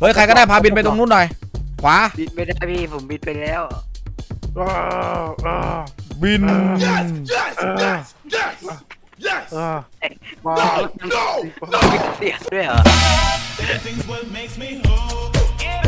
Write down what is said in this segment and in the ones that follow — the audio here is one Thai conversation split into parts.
เฮ้ยใครก็ได้พาบินไปตรงนู้นหน่อย ขวา บินไม่ได้พี่ผมบินไปแล้วอ้าวอ้าวบินอ้าวมาบินเสียงด้วยเหรอ Dancing's what makes me whole. Get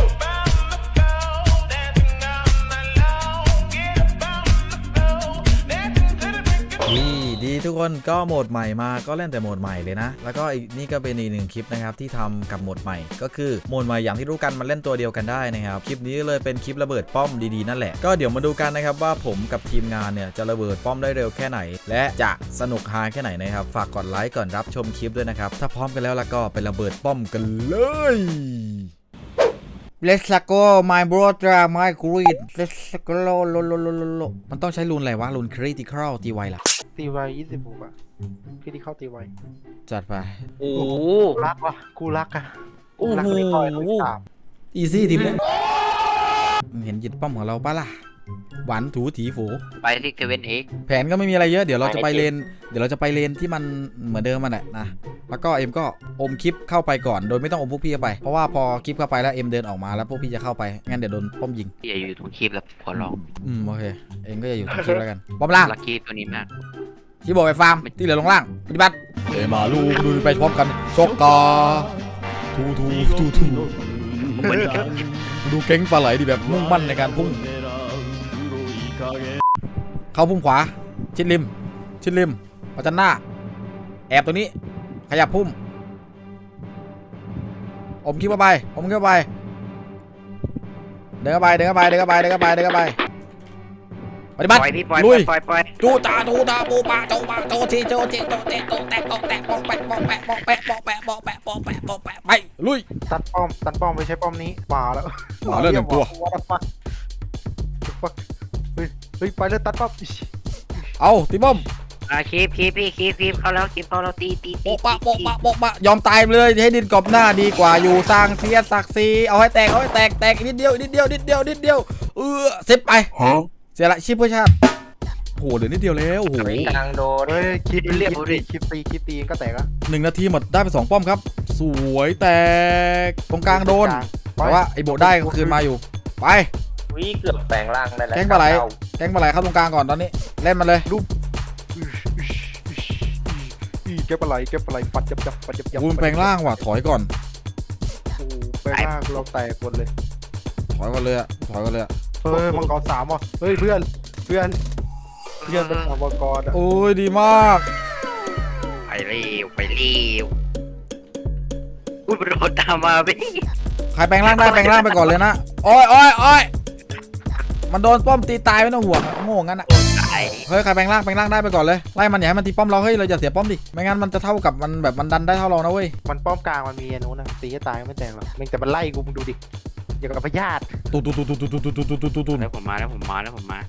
ดีทุกคนก็โหมดใหม่มาก็เล่นแต่โหมดใหม่เลยนะ แล้วก็อีกนี่ก็เป็นอีกหนึ่งคลิปนะครับที่ทำกับโหมดใหม่ ก็คือโหมดใหม่อย่างที่รู้กันมันเล่นตัวเดียวกันได้นะครับคลิปนี้เลยเป็นคลิประเบิดป้อมดีๆนั่นแหละก็เดี๋ยวมาดูกันนะครับว่าผมกับทีมงานเนี่ยจะระเบิดป้อมได้เร็วแค่ไหน และจะสนุกฮาแค่ไหนนะครับฝากกดไลค์ก่อนรับชมคลิปด้วยนะครับถ้าพร้อมกันแล้วล้วก็ไประเบิดป้อมกันเลย Let's go my brother my greed Let's go ลลลลลลมันต้องใช้รูนอะไรวะรูน critical ตีไวล่ะ ตีไวยี่สิบหกอะพี่ที่เข้าตีไวจัดไป โอ้โหรักวะกูรักอะโอ้โห รักไม่ค่อยรักสาม อีซี่ทีมเนี่ยเห็นจิตป้อมของเราปะล่ะ หวานถูถีฝูไปที่เทเวนเอ็กแผนก็ไม่มีอะไรเยอะเดี๋ยวเราจะไปเลน เดี๋ยวเราจะไปเลนที่มันเหมือนเดิมมันแหละนะแล้วก็เอ็มก็อมคลิปเข้าไปก่อนโดยไม่ต้องอมพวกพี่เข้าไปเพราะว่าพอคลิปเข้าไปแล้วเอ็มเดินออกมาแล้วพวกพี่จะเข้าไปงั้นเดี๋ยวโดนป้อมยิงอย่าอยู่ตรงคลิปแล้วขอร้องอืมโอเคเอ็งก็จะอยู่ตรงคลิปแล้วกันป้อมล่างลักกี้ตัวนี้มากที่บอกไปฟาร์มที่เหลือลงล่างปฏิบัติเอมาลูกดูไปพร้อมกันโชกกาทูทูทูทูผมเหมือนกับดูเก่งปลาไหลดีแบบมุ่งมั่นในการพุ่ง เข้าพุ่มขวา ชิดริม ชิดริมประจันหน้า แอบตรงนี้ ขยับพุ่ม อมคิดเข้าไป อมคิดเข้าไป เดินเข้าไป เดินเข้าไป เดินเข้าไป เดินเข้าไป เดินเข้าไป ปฏิปบัติล่อยพี่ปล่อยลุย ปล่อยปล่อยจูตาจูตาปูปาโจปาโจทีโจทีโจเตโจแตะโจแตะปอกแปะปอกแปะปอกแปะปอกแปะปอกแปะปอกแปะปอกแปะไปลุย ตัดป้อมตัดป้อมไม่ใช่ป้อมนี้มาแล้วมาแล้วหนึ่งตัววัดฟักฟักเฮ้ยเฮ้ยไปเลยตัดป้อมอิ๊ยเอาตีบ้อมอ่าคลิปคลิปพี่คลิปคลิปเขาแล้วคลิปเขาแล้วตีตีตีโปะปะโปะปะโปะปะยอมตายไปเลยให้ดินกรอบหน้าดีกว่าอยู่สร้างเสียศักดิ์ศรีเอาให้แตกเอาให้แตกแตกอีกนิดเดียวอีกนิดเดียวนิดเดียวนิดเดียวเออเซฟไปเสียละชีพเพื่อชาติโหเหลือนิดเดียวแล้วโอ้โหกลางโดน เฮ้ยคลิปเรียกคผมลิดิปคลิปตีคลิปตีก็แตกอะหนึ่งนาทีหมดได้ไปสองป้อมครับ สวยแตกตรงกลางโดนไปแต่ว่าไอ้โบได้คืนมาอยู่ไป วิเกือบแปลงร่างได้แล้วแก๊งปลาไหลเอแกงปลาไหลเข้าตรงกลางก่อนตอนนี้ เล่นมันเลยอิ๊ยอิ๊ยอิ๊ยอิ๊ยเก็บอะไรเก็บอะไรปัดจับจับปัดจับจับวูนแปลงร่างว่ะถอยก่อน โอ้โหแปลงร่างเราแตกหมดเลย ถอยก่อนเลยอะถอยก่อนเลยอะเฮ้ยมังกรสามอะเฮ้ยเพื่อนเพื่อนเพื่อนเป็นมังกรอะโอ้ยดีมาก ไปเร็วไปเร็วอุ้ยมันโดนตามมาพี่ใครแปลงร่างได้แปลงร่างไปก่อนเลยนะโอ้ยโอ้ยโอ้ย มันโดนป้อมตีตายไม่ต้องห่วงอะโง่งั้นอะตายเฮ้ยใครแปลงร่างแปลงร่างได้ไปก่อนเลยไล่มันอย่าให้มันตีป้อมเราเฮ้ยเราอย่าเสียป้อมดิไม่งั้นมันจะเท่ากับมันแบบมันดันได้เท่าเรานะเว้ยมันป้อมกลางมันมีอันนู้นนะตีให้ตายไม่แตกหรอกมึงแต่มันไล่กูมึงดูดิอย่างกับพยาธิตูตูตูตูตูตูตูตูตูตูตูแล้วผมมาแล้วผมมาแล้วผมมา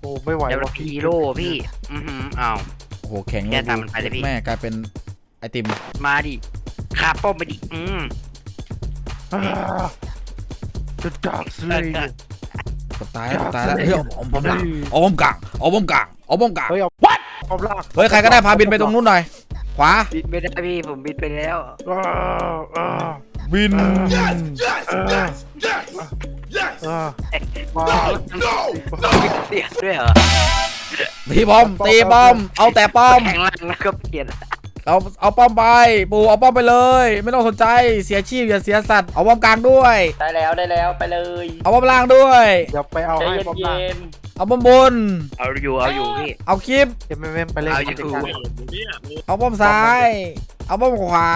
โอ้ไม่ไหวแล้วว่ะฮีโร่พี่ อือหืออ้าว โอ้โหแข็งแค่ตามมันไปเลยพี่ แม่กลายเป็นไอติมมาดิคาป้อมไปดิ อืมอ่า The Dark Slayer กดตายแล้วกดตายแล้วเฮ้ยเอาเอาป้อมหลังเอาป้อมกลางเอาป้อมกลางเอาป้อมกลางเฮ้ยเอาป้อมลากเฮ้ยใครก็ได้พาบินไปตรงนู้นหน่อยขวาบินไม่ได้พี่ผมบินไปแล้วอ่าอ่าบินอ่ามาบินเสียงด้วยเหรอตีป้อมตีป้อมเอาแต่ป้อมแข่งล่างแล้วก็เปลี่ยน เอาเอาป้อมไปปู่เอาป้อมไปเลย ไม่ต้องสนใจเสียชีพอย่าเสียสัตว์เอาป้อมกลางด้วย ได้แล้วได้แล้วไปเลยเอาป้อมล่างด้วย เดี๋ยวไปเอาใจให้ป้อมลากเย็นเอาป้อมบน เอาอยู่เอาอยู่พี่ เอาคลิป เอ็มเอ็มไปเล่นเอามันอยู่จัดการเอาป้อมซ้าย เอาป้อมขวา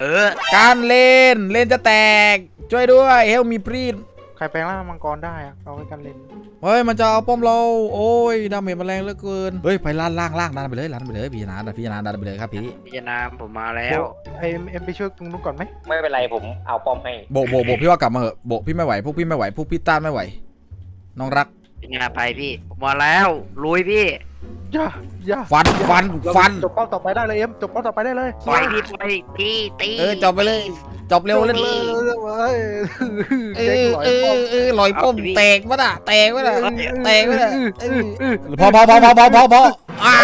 เออ การเล่นเล่นจะแตก ช่วยด้วยเฮลมีพรีด ใครแปลงร่างมังกรได้อะเอาไว้กันเล่นเฮ้ยมันจะเอาป้อมเรา โอ้ยดาเมจมันแรงเหลือเกิน เฮ้ยไปล่างล่างล่างดันไปเลยดันไปเลยพี่นาดันพี่นาดันไปเลยครับพี่พิจารณาผมมาแล้วเอ็มเอ็มไปช่วยตรงนู้นก่อนไหมๆไม่เป็นไรผมเอาป้อมให้โบกโบกโบกพี่ว่ากลับมาเหอะโบกพี่ไม่ไหวพวกพี่ไม่ไหวพวกพี่ต้านไม่ไหว น้องรักพิจารณาไปพี่ผมมาแล้วลุยพี่ อย่าอย่าฟันฟันฟัน จบเป้าต่อไปได้เลยเอ็มจบเป้าต่อไปได้เลยปล่อยพี่ปล่อยตีตีเออจบไปเลยจบเร็วเล่นเลยเฮ้ยเอเจ๊งอหลอยเอป้ออมเออลอยป้อมแตกวะน่ะแตกวะน่ะแตกวะน่ะเออเออพอพอพอพอพอพอพออ่า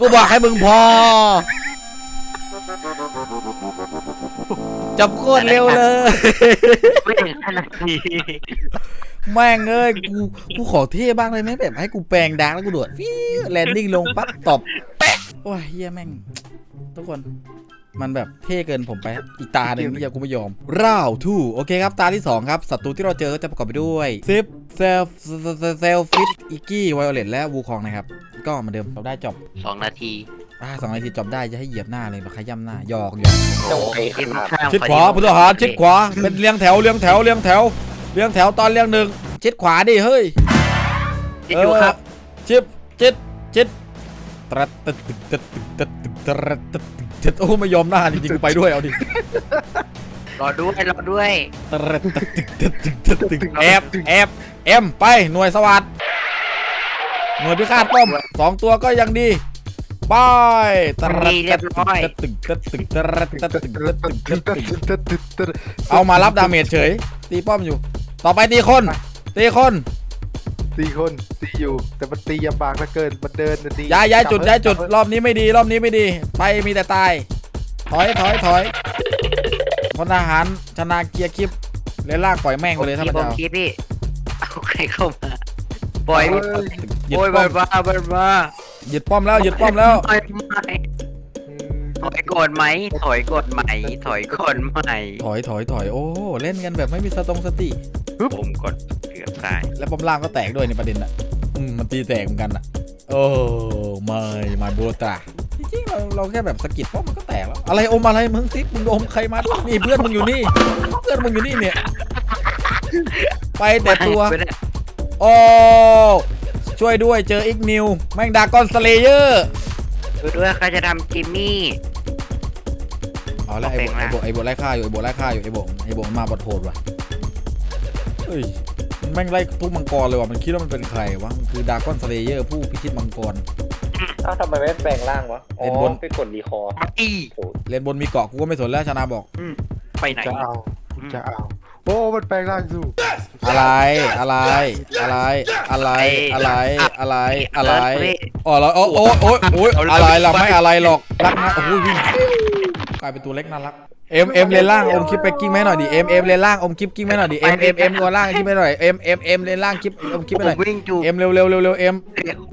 กูบอกให้มึงพอจบโคตรเร็วเลยไม่ถึงขนาดนี้ แม่งเอ้ยกูกูขอเท่บ้างเลยไหมแบบให้กูแปลงดังแล้วกูโดดฟิวแลนดิ้งลงปั๊บตบเป๊ะโอ้ยเฮียแม่ง ทุกคนมันแบบเท่เกินผมไปครับอีกตาหนึ่งนี่ยังกูไม่ยอมร่าวทูโอเคครับตาที่ 2 ครับศัตรูที่เราเจอก็จะประกอบไปด้วยซิปเซลเซลฟิตอิกกี้ไวโอเลตและวูคองนะครับ ก็เหมือนเดิมเราได้จบสองนาทีอ่าสองนาทีจบได้จะให้เหยียบหน้าเลยมาขย้ำหน้าหยอกหยอกโอ้ยที่มันข้างชิดขวาพุทธหารชิดขวาเป็นเรียงแถวเรียงแถวเรียงแถว เรียงแถวตอนเรียงหนึ่งชิดขวาดิเฮ้ยที่ดูครับ ชิดชิดชิดตรัดตึ๊ดตึ๊ดตึ๊ดตึ๊ดตึ๊ดตรัดตึ๊ดตึ๊ดตึ๊ดโอ้ไม่ยอมหน้าจริงๆกูไปด้วยเอาดิรอด้วยรอด้วยตรัดตึ๊ดตึ๊ดตึ๊ดตึ๊ดตึ๊ดแอบแอบเอ็มไปหน่วยสวัสดหน่วยพิฆาตป้อมสองตัวก็ยังดีไปตรัดนี่เรียบร้อยตึ๊ดตึ๊ดตึ๊ดตรัดตึ๊ดตึ๊ดตึ๊ดตึ๊ดตึ๊ดตึ๊ดเอาเอามารับดาเมจเฉย ตีป้อมอยู่ ต่อไปตีคนตีคนตีคนตีอยู่แต่มันตียำบากเหลือเกินมันเดินดีย้ายย้ายจุดย้ายจุดรอบนี้ไม่ดี รอบนี้ไม่ดี ไปมีแต่ตาย ถอยถอยถอยพลทหารชนะเกียร์คลิปเลนลากปล่อยแม่งไปเลยถ้ามันผจะมเอาคิดพี่เอาใครเข้ามาปล่อยพี่ยึดโอ้ยป้บาอมบ้าบ้าบ้ายึดป้อมแล้วยึดป้อมแล้วไม่ไม่ ถอยก่อนไหมถอยก่อนไหมถอยก่อนไหมถอยถอยถอยโอ้เล่นกันแบบไม่มีสตงสติ ผมกดเกือบตายแล้วป้อมล่างก็แตกด้วยในประเด็นอะอืมมันตีแตกเหมือนกันอะ โอ้ไม่มาโบตาจริงๆเราเราแค่แบบสะกิดป้อมมันก็แตกแล้วอะไรอมอะไรมึงซิมึงอมใครมานี่เพื่อนมึงอยู่นี่ เพื่อนมึงอยู่นี่เนี่ย ไปแต่ตัวไม่ได้โอ้ช่วยด้วยเจออีกนิว แม่งดากอนสเลเยอร์ดูด้วยใครจะทำจิมมี่ เอาละไอ้โบไอ้โบไอ้โบไล่ฆ่าอยู่ไอ้โบไล่ฆ่าอยู่ไอ้โบไอ้โบมันมาบอดโหดว่ะเฮ้ยมันแม่งไล่ทุกมังกรเลยว่ะมันคิดว่ามันเป็นใครวะมันคือดากอนสเลเยอร์ผู้พิชิตมังกร อ้าวทำไมไม่แปลงร่างวะอ๋อเล่นบน ไปกดรีคอร์มาอีเลนบนมีเกาะกูก็ไม่สนแล้วชนะบอก ไปไหนจะเอาจะเอาโอ้มันแปลงร่างสู้อะไรอะไรอะไรอะไรอะไรอะไรอะไรอ๋อแล้วโอ้โอ้โอ้โอ้ยอะไรล่ะไม่อะไรหรอกรักนะโอ้ยวิ่งก ลายเป็นตัวเล็กน่ารักเอ็มเอ็มเลนล่างอมคลิปไปกิ้งไหมหน่อยดิเอ็มเอ็มเลนล่างอมคลิปกิ้งไหมหน่อยดิเอ็มเอ็มเอ็มตัวล่างกิ้งไหมหน่อยเอ็มเอ็มเอ็มเลนล่างคลิปอมคลิปไปหน่อยผมวิ่งจูเอ็มเร็วเร็วเร็วเร็วเอ็ม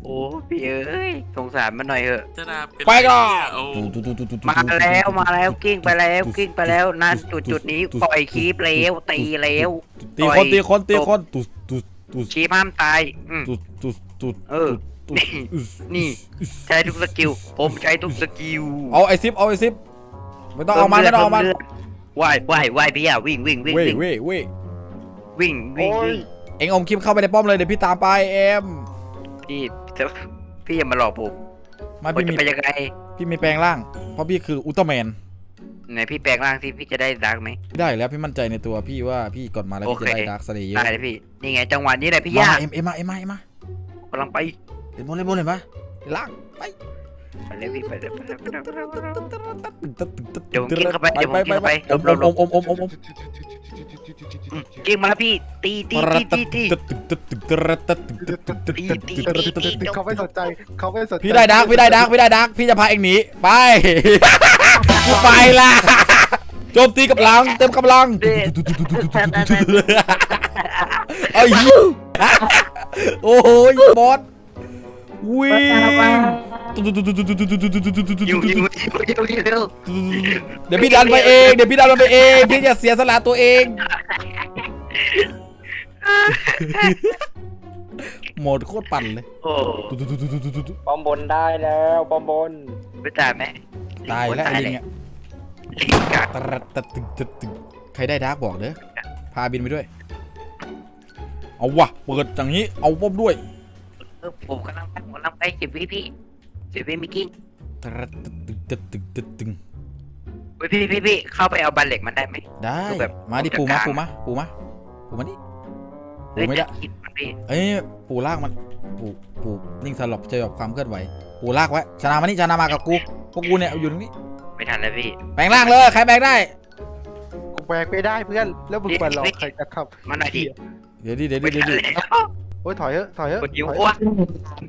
โอ้พี่เอ้ยสงสารมันหน่อยเถอะไปก่อนมาแล้วมาแล้วกิ้งไปแล้วกิ้งไปแล้วนั่นจุดจุดนี้ปล่อยคีบแล้วตีแล้วตีคนตีคนตีคนตุสตุสตุสคีบห้ามตายอืมตุสตุสตุสเออนี่ใช้ทุกสกิลผมใช้ทุกสกิลเอาไอซิปเอาไอซิป ไม่ต้องเอามันไม่ต้องเอามันว่ายว่ายว่ายพี่อะวิ่งวิ่งวิ่งเว้ยวิ่งเว้ยเว้ยวิ่งวิ่งโอ้ยวิ่งเอ็งอมคลิปเข้าไปในป้อมเลยเดี๋ยวพี่ตามไปเอ็มพี่จะพี่อย่ามาหลอกผมมาผมพี่จะมีไปยังไงพี่มีแปลงร่าง เพราะพี่คืออุลตร้าแมนไหนพี่แปลงร่างที่พี่จะได้ดักไหมได้แล้วพี่มั่นใจในตัวพี่ว่าพี่กดมาแล้วพี่โอจะเคได้ดาร์คสเลเยอได้ร์เลยพี่นี่ไงจังหวะนี้แหละพี่มายากเอ็มเอ็มมาเอ็มมาเอ็มมากำลังไปเล่นบอลเล่นบอลเห็นปะล่างไป ไปเลยพี่ไปเลยไปเลยไปเลยไปเลยเดี๋ยวผมกินเข้าไปเดี๋ยวผมกินเข้าไปอมอมอมอมอมอมอืมกิ้งมาแล้วพี่ ตีตีตีตีตีเขาไม่สนใจเขาไม่สนใจพี่ได้ดาร์กพี่ได้ดาร์กพี่ได้ดาร์กพี่จะพาเอ็งหนีไปกูไปละโจมตีกับหลังเต็มกำลังไอ้ยโอ้ยบอส วิ่งอยู่อยู่อยู่อยู่อยู่เดี๋ยวพี่ดันไปเอง เดี๋ยวพี่ดันมันไปเอง พี่จะเสียสละตัวเอง โหมดโคตรปั่นเลย โอ้ป้อมบนได้แล้วป้อมบนไม่ตายไหมตายแล้วไอ้ลิงอะลิงกัดตรัดตะตึงตะตึงใครได้ดาร์กบอกเด้อ พาบินไปด้วย เอาวะเปิดอย่างนี้ เอาป้อมด้วย เออผมกำลังไปผมกำลังไปสิบวิพี่สิบวิมิกิ้ตรัดตะตึงตะตึงตะตึงเฮ้ยพี่พี่พี่เข้าไปเอาบัลเหล็กมันได้ไหม ได้แบบมาดิผมะปูมาปูมาปูมาปูมาดิปูไม่ได้จะคิดมันพี่เอ้ยปูลากมันปูปูนิ่งสลบเจอกับความเคลื่อนไหว ปูลากไว้ชนะมานี่ชนะมากับกูพวกกูเนี่ยอยู่ตรงนี้ไม่ทันแล้วพี่ แปลงร่างเลยใครแปลงได้ กูแบกไม่ได้เพื่อน แล้วมึงมาหลอกใครจะขับ มันหน่อยดิเดี๋ยวดิเดี๋ยวดิไม่เดี๋ยวทันดิแล้ว โอ้ยถอยเถอะถอยเถอะกดยิ้วถอยว้า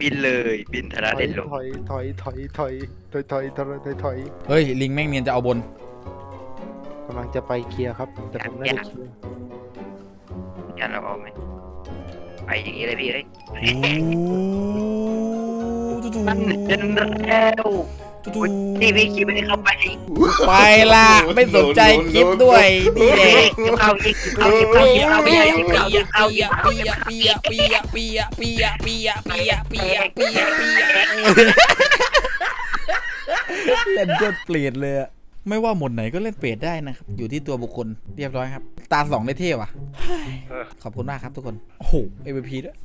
บินเลยบินธนาถอเด่ยนลงถอยถอยถอยถอยถอยถอยถอยถอยถอยเฮ้ยลิงแม่งเนียนจะเอาบนกำลังจะไปเคลียร์ครับ แต่ผมไม่ได้เคลียร์ยันเราเอาไหมไปอย่างนี้เลยพี่เอ้ยโอ้ตุ๊ดมันเดินแล้ว ตุ๊ดอุ๊ยนี่พี่คิดไม่ได้เข้าไปไปละไม่สนใจคลิปด้วยนี่แหละยิบเข้ายิบเข้ายิบเข้ายิบเข้ายิบเข้ายิบเข้ายิบเข้ายิบเข้ายิบเข้าปียปียปียปียปียปียปียปียปียเล่นจนเปลี่ยนเลยอะไม่ว่าหมดไหนก็เล่นเปรตได้นะครับ อยู่ที่ตัวบุคคลเรียบร้อยครับ ตาสองได้เท่ว่ะเฮ้ยขอบคุณมากครับทุกคน โอ้โห MVP ด้วย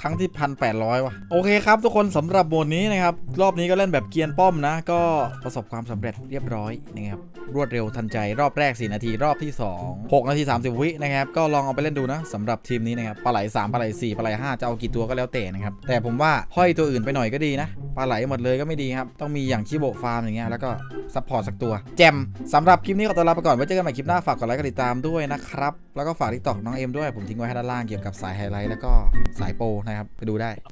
ครั้งที่พันแปดร้อยว่ะ โอเคครับทุกคนสำหรับโหมดนี้นะครับ รอบนี้ก็เล่นแบบเกียร์ป้อมนะ ก็ประสบความสำเร็จเรียบร้อยนะครับ รวดเร็วทันใจรอบแรก 4 นาทีรอบที่ 2 6 นาที 30 วินะครับ ก็ลองเอาไปเล่นดูนะสำหรับทีมนี้นะครับปลาไหล3ปลาไหล4ปลาไหล5จะเอากี่ตัวก็แล้วแต่นะครับแต่ผมว่าห้อยตัวอื่นไปหน่อยก็ดีนะ ปลาไหลหมดเลยก็ไม่ดีครับ ต้องมีอย่างชิโบฟาร์มอย่างเงี้ยแล้วก็ซัพพอร์ตสักตัว แจมสำหรับคลิปนี้ขอตัวลาไปก่อนไว้เจอกันใหม่คลิปหน้าฝากกดไลค์กดติดตามด้วยนะครับแล้วก็ฝากทิกตอกน้องเอ็มด้วยผมทิ้งไว้ให้ด้านล่างเกี่ยวกับสายไฮไลท์แล้วก็สายโปรนะครับไปดูได้